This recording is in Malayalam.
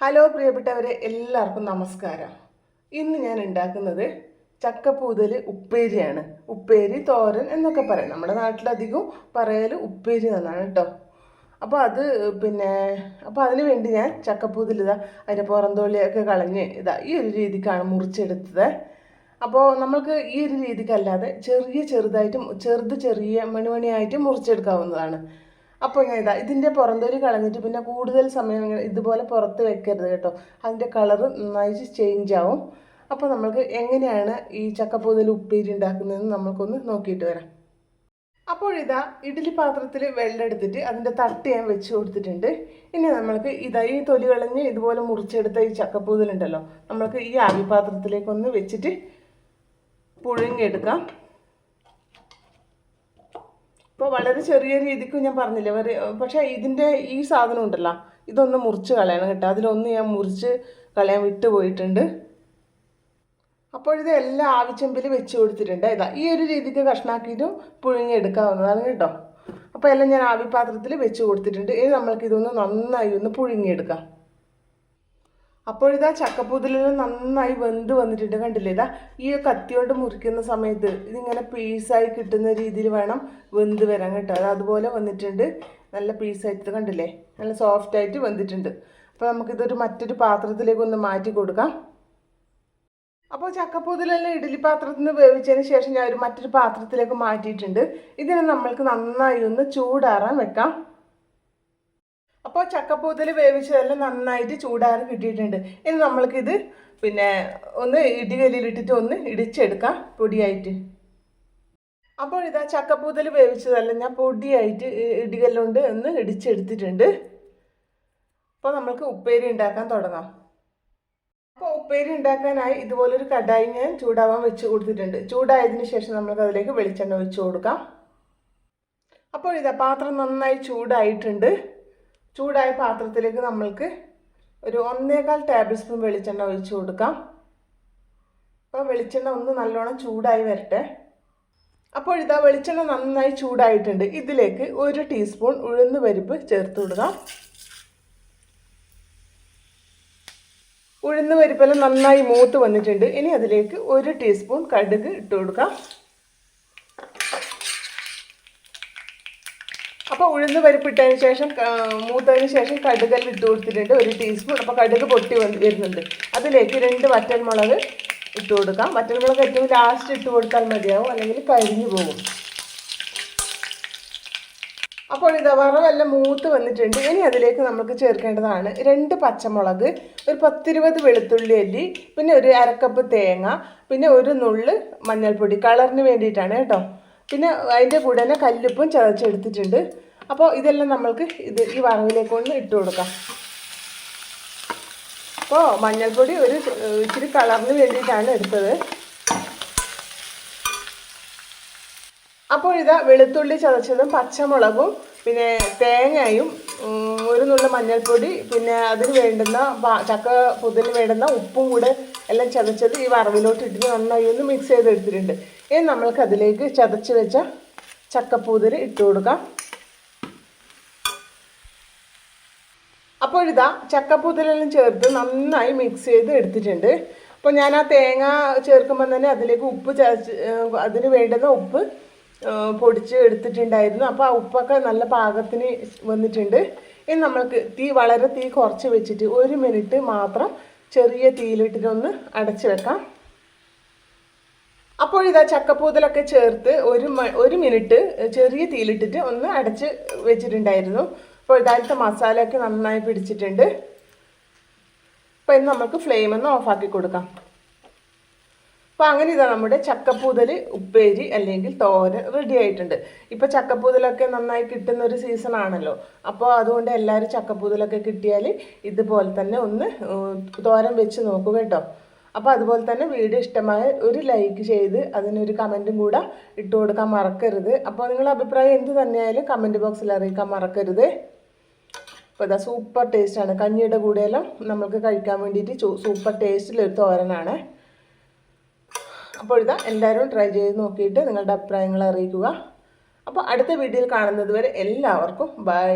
ഹലോ പ്രിയപ്പെട്ടവരെ എല്ലാവർക്കും നമസ്കാരം. ഇന്ന് ഞാൻ ഉണ്ടാക്കുന്നത് ചക്കപ്പൂതൽ ഉപ്പേരിയാണ്. ഉപ്പേരി തോരൻ എന്നൊക്കെ പറയും. നമ്മുടെ നാട്ടിലധികം പറയൽ ഉപ്പേരി എന്നാണ് കേട്ടോ. അപ്പോൾ അത് പിന്നെ അപ്പോൾ അതിന് വേണ്ടി ഞാൻ ചക്കപ്പൂതൽ ഇതാ അതിന്റെ പുറന്തോളിയൊക്കെ കളഞ്ഞ് ഇതാ ഈ ഒരു രീതിക്കാണ് മുറിച്ചെടുത്തത്. അപ്പോൾ നമ്മൾക്ക് ഈ ഒരു രീതിക്കല്ലാതെ ചെറിയ ചെറുതായിട്ടും ചെറുത് ചെറിയ മണിമണിയായിട്ട് മുറിച്ചെടുക്കാവുന്നതാണ്. അപ്പോൾ ഞാൻ ഇതാ ഇതിന്റെ പുറന്തൊലി കളഞ്ഞിട്ട് പിന്നെ കൂടുതൽ സമയം ഇങ്ങനെ ഇതുപോലെ പുറത്ത് വെക്കരുത് കേട്ടോ. അതിന്റെ കളറ് നന്നായിട്ട് ചേഞ്ച് ആവും. അപ്പോൾ നമ്മൾക്ക് എങ്ങനെയാണ് ഈ ചക്കപ്പൂതൽ ഉപ്പേരി ഉണ്ടാക്കുന്നതെന്ന് നമുക്കൊന്ന് നോക്കിയിട്ട് വരാം. അപ്പോഴിതാ ഇഡ്ഡലി പാത്രത്തിൽ വെള്ളം എടുത്തിട്ട് അതിന്റെ തട്ട് ഞാൻ വെച്ച് കൊടുത്തിട്ടുണ്ട്. ഇനി നമ്മൾക്ക് ഇതാ ഈ തൊലി കളഞ്ഞ് ഇതുപോലെ മുറിച്ചെടുത്ത ഈ ചക്കപ്പൂതലുണ്ടല്ലോ നമ്മൾക്ക് ഈ ആവി പാത്രത്തിലേക്കൊന്ന് വെച്ചിട്ട് പുഴുങ്ങിയെടുക്കാം ഇപ്പോൾ വളരെ ചെറിയ രീതിക്ക് ഞാൻ പറഞ്ഞില്ല വരെ പക്ഷേ ഇതിന്റെ ഈ സാധനം ഉണ്ടല്ലോ ഇതൊന്ന് മുറിച്ച് കളയണം കേട്ടോ. അതിലൊന്ന് ഞാൻ മുറിച്ച് കളയാൻ വിട്ടു പോയിട്ടുണ്ട്. അപ്പോൾ ഇത് എല്ലാ വെച്ച് കൊടുത്തിട്ടുണ്ട്. ഇതാ ഈ ഒരു രീതിക്ക് കഷ്ണാക്കിയിട്ടും പുഴുങ്ങിയെടുക്കാവുന്നതാണ് കേട്ടോ. അപ്പോൾ എല്ലാം ഞാൻ ആവി പാത്രത്തിൽ വെച്ച് കൊടുത്തിട്ടുണ്ട്. ഇനി നമ്മൾക്ക് ഇതൊന്ന് നന്നായി ഒന്ന് പുഴുങ്ങിയെടുക്കാം. അപ്പോഴിതാ ചക്കപ്പൂതിലെല്ലാം നന്നായി വെന്ത് വന്നിട്ടുണ്ട്. കണ്ടില്ലേ? ഇതാ ഈ കത്തിയോട്ട് മുറിക്കുന്ന സമയത്ത് ഇതിങ്ങനെ പീസായി കിട്ടുന്ന രീതിയിൽ വേണം വെന്ത് വരാൻ കേട്ടോ. അത് അതുപോലെ വന്നിട്ടുണ്ട്. നല്ല പീസായിട്ട് കണ്ടില്ലേ? നല്ല സോഫ്റ്റ് ആയിട്ട് വെന്തിട്ടുണ്ട് അപ്പോൾ നമുക്കിതൊരു മറ്റൊരു പാത്രത്തിലേക്ക് ഒന്ന് മാറ്റി കൊടുക്കാം. അപ്പോൾ ചക്കപ്പൂതലെല്ലാം ഇഡ്ഡലി പാത്രത്തിൽ നിന്ന് വേവിച്ചതിന് ശേഷം ഞാൻ ഒരു മറ്റൊരു പാത്രത്തിലേക്ക് മാറ്റിയിട്ടുണ്ട്. ഇതിനെ നമ്മൾക്ക് നന്നായി ഒന്ന് ചൂടാറാൻ വെക്കാം. അപ്പോൾ ചക്കപ്പൂതൽ വേവിച്ചതെല്ലാം നന്നായിട്ട് ചൂടാറി കിട്ടിയിട്ടുണ്ട്. ഇനി നമ്മൾക്കിത് പിന്നെ ഒന്ന് ഇടികല്ലിലിട്ടിട്ട് ഒന്ന് ഇടിച്ചെടുക്കാം പൊടിയായിട്ട്. അപ്പോൾ ഇതാ ചക്കപ്പൂതൽ വേവിച്ചതെല്ലാം ഞാൻ പൊടിയായിട്ട് ഇടികല്ലുകൊണ്ട് ഒന്ന് ഇടിച്ചെടുത്തിട്ടുണ്ട്. അപ്പോൾ നമുക്ക് ഉപ്പേരി ഉണ്ടാക്കാൻ തുടങ്ങാം. അപ്പോൾ ഉപ്പേരി ഉണ്ടാക്കാനായി ഇതുപോലൊരു കടായി ഞാൻ ചൂടാവാൻ വെച്ച് കൊടുത്തിട്ടുണ്ട്. ചൂടായതിന് ശേഷം നമുക്ക് അതിലേക്ക് വെളിച്ചെണ്ണ ഒഴിച്ച് കൊടുക്കാം. അപ്പോൾ ഇതാ പാത്രം നന്നായി ചൂടായിട്ടുണ്ട്. ചൂടായ പാത്രത്തിലേക്ക് നമ്മൾക്ക് ഒരു ഒന്നേകാൽ ടേബിൾ സ്പൂൺ വെളിച്ചെണ്ണ ഒഴിച്ചു കൊടുക്കാം. അപ്പോൾ വെളിച്ചെണ്ണ ഒന്ന് നല്ലോണം ചൂടായി വരട്ടെ. അപ്പോൾ ഇതാ വെളിച്ചെണ്ണ നന്നായി ചൂടായിട്ടുണ്ട്. ഇതിലേക്ക് ഒരു ടീസ്പൂൺ ഉഴുന്ന് പരിപ്പ് ചേർത്ത് കൊടുക്കാം. ഉഴുന്ന് പരിപ്പെല്ലാം നന്നായി മൂത്ത് വന്നിട്ടുണ്ട്. ഇനി അതിലേക്ക് ഒരു ടീസ്പൂൺ കടുക് ഇട്ട് കൊടുക്കാം. അപ്പോൾ ഉഴുന്ന് പരിപ്പിട്ടതിന് ശേഷം മൂത്തതിന് ശേഷം കടുകൽ ഇട്ട് കൊടുത്തിട്ടുണ്ട് ഒരു ടീസ്പൂൺ അപ്പോൾ കടുക് പൊട്ടി വരുന്നുണ്ട്. അതിലേക്ക് രണ്ട് വറ്റൽമുളക് ഇട്ട് കൊടുക്കാം. വറ്റൽമുളക് ഏറ്റവും ലാസ്റ്റ് ഇട്ട് കൊടുത്താൽ മതിയാവും അല്ലെങ്കിൽ കരിഞ്ഞു പോകും. അപ്പോൾ ഇത് വറവെല്ലാം മൂത്ത് വന്നിട്ടുണ്ട്. ഇനി അതിലേക്ക് നമുക്ക് ചേർക്കേണ്ടതാണ് രണ്ട് പച്ചമുളക് ഒരു പത്തിരുപത് വെളുത്തുള്ളി അല്ലി പിന്നെ ഒരു അരക്കപ്പ് തേങ്ങ പിന്നെ ഒരു നുള്ള് മഞ്ഞൾപ്പൊടി. കളറിന് വേണ്ടിയിട്ടാണ് കേട്ടോ. പിന്നെ അതിന്റെ കൂടെ തന്നെ കല്ലുപ്പും ചതച്ചെടുത്തിട്ടുണ്ട് അപ്പോൾ ഇതെല്ലാം നമ്മൾക്ക് ഇത് ഈ വറവിലേക്ക് ഒന്ന് ഇട്ട് കൊടുക്കാം. അപ്പോൾ മഞ്ഞൾപ്പൊടി ഒരു ഇച്ചിരി കളറിന് വേണ്ടിയിട്ടാണ് എടുത്തത്. അപ്പോൾ ഇതാ വെളുത്തുള്ളി ചതച്ചതും പച്ചമുളകും പിന്നെ തേങ്ങയും ഒരു നുള്ള മഞ്ഞൾപ്പൊടി പിന്നെ അതിന് വേണ്ടുന്ന ചക്ക പുതിന് വേണ്ടുന്ന ഉപ്പും കൂടെ എല്ലാം ചതച്ചത് ഈ വറവിലോട്ട് ഇട്ടിട്ട് നന്നായി ഒന്ന് മിക്സ് ചെയ്തെടുത്തിട്ടുണ്ട് ഇനി നമ്മൾക്ക് അതിലേക്ക് ചതച്ച് വെച്ച ചക്കപ്പൂതിൽ ഇട്ട് കൊടുക്കാം. അപ്പോൾ ഇതാ ചക്കപ്പൂതിലെല്ലാം ചേർത്ത് നന്നായി മിക്സ് ചെയ്ത് എടുത്തിട്ടുണ്ട്. അപ്പോൾ ഞാൻ ആ തേങ്ങ ചേർക്കുമ്പോൾ തന്നെ അതിലേക്ക് ഉപ്പ് ചതച്ച് അതിന് വേണ്ടുന്ന ഉപ്പ് പൊടിച്ച് എടുത്തിട്ടുണ്ടായിരുന്നു. അപ്പോൾ ആ ഉപ്പൊക്കെ നല്ല പാകത്തിന് വന്നിട്ടുണ്ട്. ഇനി നമ്മൾക്ക് തീ വളരെ തീ കുറച്ച് വെച്ചിട്ട് ഒരു മിനിറ്റ് മാത്രം ചെറിയ തീയിലിട്ടിട്ടൊന്ന് അടച്ചു വെക്കാം. അപ്പോൾ ഇതാ ചക്കപ്പൂതലൊക്കെ ചേർത്ത് ഒരു ഒരു മിനിറ്റ് ചെറിയ തീയിലിട്ടിട്ട് ഒന്ന് അടച്ച് വെച്ചിട്ടുണ്ടായിരുന്നു. അപ്പോൾ ഇതായിട്ട് മസാലയൊക്കെ നന്നായി പിടിച്ചിട്ടുണ്ട്. അപ്പോൾ ഇന്ന് നമുക്ക് ഫ്ലെയിം ഒന്ന് ഓഫാക്കി കൊടുക്കാം. അപ്പോൾ അങ്ങനെ ഇതാ നമ്മുടെ ചക്കപ്പൂതൽ ഉപ്പേരി അല്ലെങ്കിൽ തോര റെഡി ആയിട്ടുണ്ട്. ഇപ്പോൾ ചക്കപ്പൂതലൊക്കെ നന്നായി കിട്ടുന്ന ഒരു സീസൺ ആണല്ലോ. അപ്പോൾ അതുകൊണ്ട് എല്ലാവരും ചക്കപ്പൂതലൊക്കെ കിട്ടിയാൽ ഇതുപോലെ തന്നെ ഒന്ന് തോരൻ വെച്ച് നോക്കുക കേട്ടോ. അപ്പോൾ അതുപോലെ തന്നെ വീഡിയോ ഇഷ്ടമായ ഒരു ലൈക്ക് ചെയ്ത് അതിനൊരു കമന്റും കൂടെ ഇട്ട് കൊടുക്കാൻ മറക്കരുത്. അപ്പോൾ നിങ്ങളുടെ അഭിപ്രായം എന്ത് തന്നെയായാലും കമന്റ് ബോക്സിൽ അറിയിക്കാൻ മറക്കരുത്. അപ്പോൾ ഇതാ സൂപ്പർ ടേസ്റ്റാണ് കഞ്ഞിയുടെ കൂടെയെല്ലാം നമുക്ക് കഴിക്കാൻ വേണ്ടിയിട്ട് സൂപ്പർ ടേസ്റ്റിലൊരു തോരനാണ്. അപ്പോൾ ഇതാ എല്ലാവരും ട്രൈ ചെയ്ത് നോക്കിയിട്ട് നിങ്ങളുടെ അഭിപ്രായങ്ങൾ അറിയിക്കുക. അപ്പോൾ അടുത്ത വീഡിയോയിൽ കാണുന്നത് വരെ എല്ലാവർക്കും ബൈ